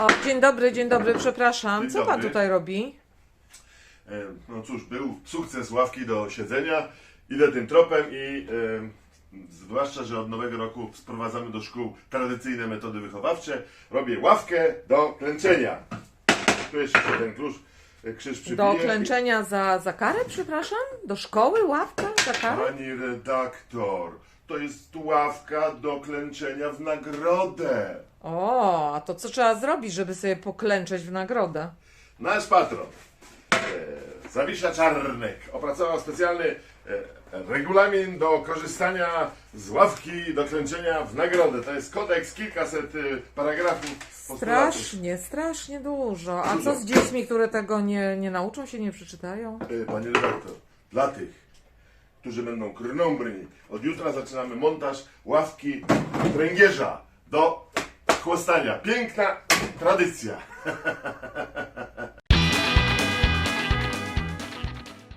O, dzień dobry, dzień dobry, przepraszam. Dzień Co pan dobry. tutaj robi? E, No cóż, był sukces ławki do siedzenia. Idę tym tropem i e, zwłaszcza, że od nowego roku sprowadzamy do szkół tradycyjne metody wychowawcze. Robię ławkę do klęczenia. Tu jeszcze ten klucz, e, krzyż przybiję. Do klęczenia za, za karę, przepraszam? Do szkoły, ławka za karę? Pani redaktor, to jest ławka do klęczenia w nagrodę. O, a to co trzeba zrobić, żeby sobie poklęczeć w nagrodę? Nasz patron, e, Zawisza Czarnek, opracował specjalny e, regulamin do korzystania z ławki do klęczenia w nagrodę. To jest kodeks, kilkaset e, paragrafów. postulatów. Strasznie, strasznie dużo. A co z dziećmi, które tego nie, nie nauczą się, nie przeczytają? E, Panie redaktor, dla tych, którzy będą krnąbrni, od jutra zaczynamy montaż ławki pręgierza do chłostania. Piękna tradycja.